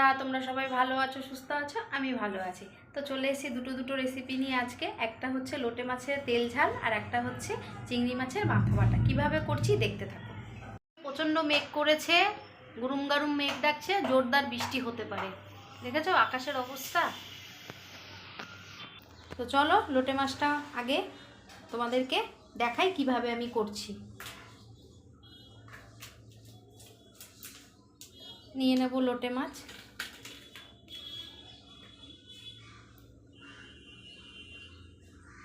বন্ধুরা, তোমরা সবাই ভালো আছো, সুস্থ আছো? আমি ভালো আছি। তো চলে এসেছি দুটো দুটো রেসিপি নিয়ে আজকে। একটা হচ্ছে লোটে মাছের তেল ঝাল আর একটা হচ্ছে চিংড়ি মাছের মাথা বাটা। কীভাবে করছি দেখতে থাকো। প্রচণ্ড মেঘ করেছে, গুরুম গারুম মেঘ ডাকছে, জোরদার বৃষ্টি হতে পারে। দেখেছ আকাশের অবস্থা? তো চলো লোটে মাছটা আগে তোমাদেরকে দেখাই কীভাবে আমি করছি। নিয়ে নেব লোটে মাছ।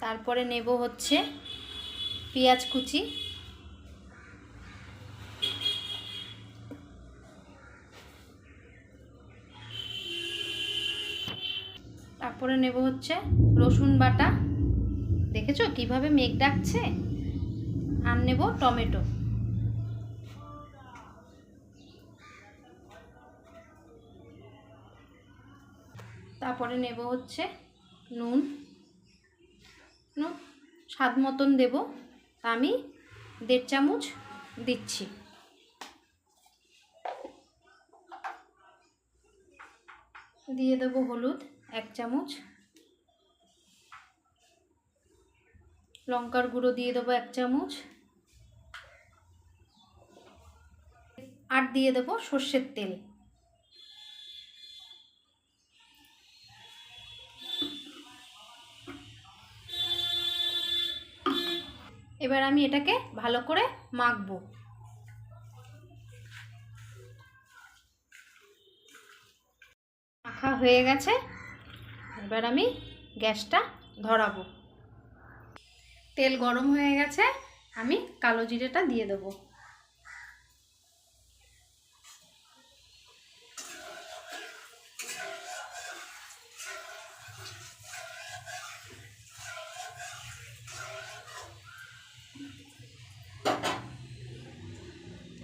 তারপরে নেব হচ্ছে পেঁয়াজ কুচি। তারপরে নেব হচ্ছে রসুন বাটা। দেখেছ কীভাবে মেঘ ডাকছে? আর নেব টমেটো। তারপরে নেব হচ্ছে নুন। স্বাদ মতন দেব। আমি দেড় চামচ দিচ্ছি। দিয়ে দেবো হলুদ, এক চামচ। লঙ্কার গুঁড়ো দিয়ে দেবো এক চামচ। আর দিয়ে দেবো সর্ষের তেল। এবার আমি এটাকে ভালো করে মাখবো। মাখা হয়ে গেছে। এবার আমি গ্যাসটা ধরাবো। তেল গরম হয়ে গেছে, আমি কালো জিরেটা দিয়ে দেবো।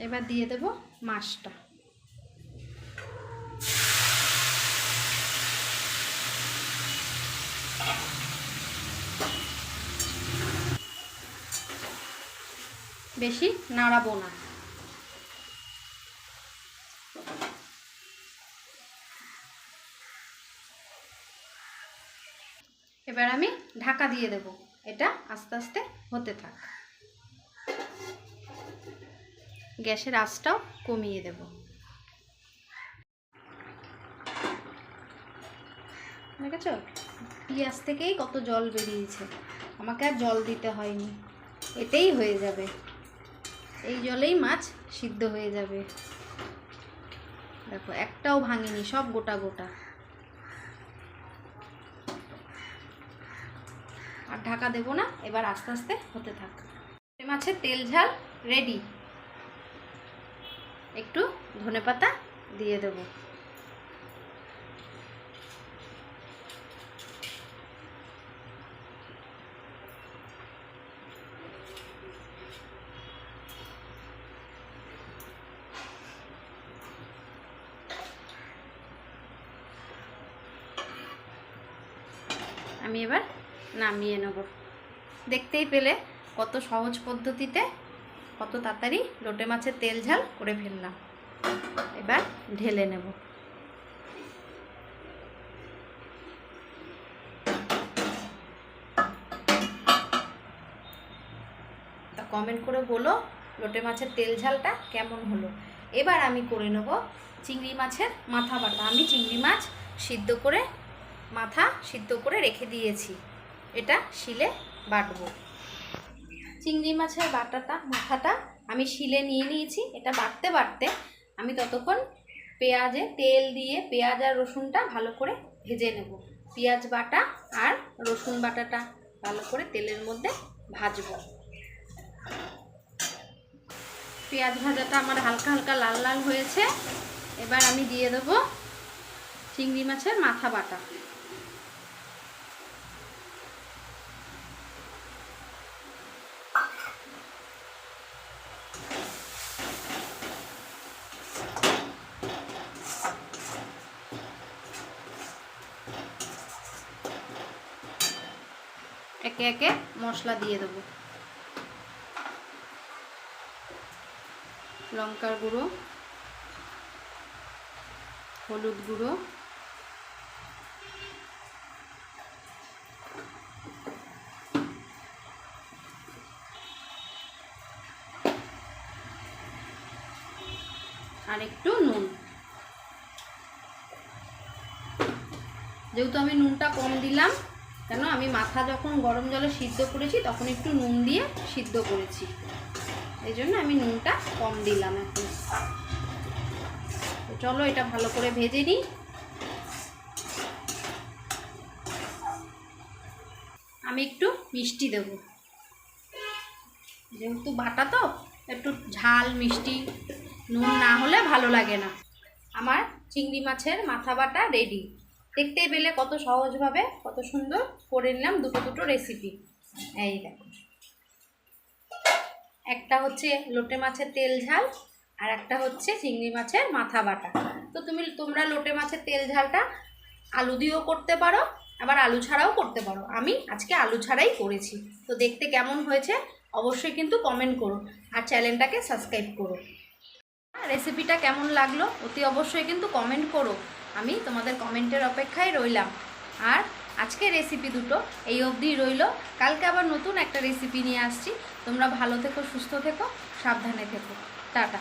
এবার দিয়ে দেব মাছটা। বেশি নাড়াবো না। এবার আমি ঢাকা দিয়ে দেব। এটা আস্তে আস্তে হতে থাক। গ্যাসের আঁচটাও কমিয়ে দেব। দেখেছ? পেঁয়াজ থেকেই কত জল বেরিয়েছে। আমাকে আর জল দিতে হয়নি। এতেই হয়ে যাবে। এই জলেই মাছ সিদ্ধ হয়ে যাবে। দেখো, একটাও ভাঙেনি, সব গোটা গোটা। আর ঢাকা দেবো না, এবার আস্তে আস্তে হতে থাক। মাছের তেল ঝাল রেডি। একটু ধনেপাতা দিয়ে দেব। আমি এবার নামিয়ে নেব। দেখতেই পেলে কত সহজ পদ্ধতিতে কত তাড়াতাড়ি লোটে মাছের তেল ঝাল করে ফেললাম। এবার ঢেলে নেব। তা কমেন্ট করে বলো লোটে মাছের তেল ঝালটা কেমন হলো। এবার আমি করে নেব চিংড়ি মাছের মাথা বাটা। আমি চিংড়ি মাছ সিদ্ধ করে, মাথা সিদ্ধ করে রেখে দিয়েছি। এটা শিলে বাটবো। চিংড়ি মাছের বাটাটা, মাথাটা আমি শিলে নিয়ে নিয়েছি। এটা বাটতে বাটতে আমি ততক্ষণ পেঁয়াজে তেল দিয়ে পেঁয়াজ আর রসুনটা ভালো করে ভেজে নেব। পেঁয়াজ বাটা আর রসুন বাটাটা ভালো করে তেলের মধ্যে ভাজব। পেঁয়াজ ভাজাটা আমার হালকা হালকা লাল লাল হয়েছে। এবার আমি দিয়ে দেবো চিংড়ি মাছের মাথা বাটা। একে একে মশলা দিয়ে দেবো। লঙ্কার গুঁড়ো, হলুদ গুঁড়ো, আর একটু নুন। যেহেতু আমি নুনটা কম দিলাম কেন? আমি মাথা যখন গরম জলে সিদ্ধ করেছি, তখন একটু নুন দিয়ে সিদ্ধ করেছি। এই জন্য আমি নুনটা কম দিলাম এখন। চলো এটা ভালো করে ভেজে নিই। আমি একটু মিষ্টি দেব। যেহেতু বাটা তো, একটু ঝাল, মিষ্টি, নুন না হলে ভালো লাগে না। আমার চিংড়ি মাছের মাথা বাটা রেডি দেখতেই পেলে কত সহজভাবে, কত সুন্দর করে নিলাম দুটো দুটো রেসিপি এই দেখো। একটা হচ্ছে লোটে মাছের তেল ঝাল, আর একটা হচ্ছে চিংড়ি মাছের মাথা বাটা। তো তুমি, তোমরা লোটে মাছের তেল ঝালটা আলু দিয়েও করতে পারো, আবার আলু ছাড়াও করতে পারো। আমি আজকে আলু ছাড়াই করেছি। তো দেখতে কেমন হয়েছে অবশ্যই কিন্তু কমেন্ট করো, আর চ্যানেলটাকে সাবস্ক্রাইব করো। রেসিপিটা কেমন লাগল অতি অবশ্যই কিন্তু কমেন্ট করো। আমি তোমাদের কমেন্টের অপেক্ষায় রইলাম। আর আজকে রেসিপি দুটো, এই অবধি রইল। কালকে আবার নতুন একটা রেসিপি নিয়ে আসছি। তোমরা ভালো থেকো, সুস্থ থেকো, সাবধানে থেকো। টাটা।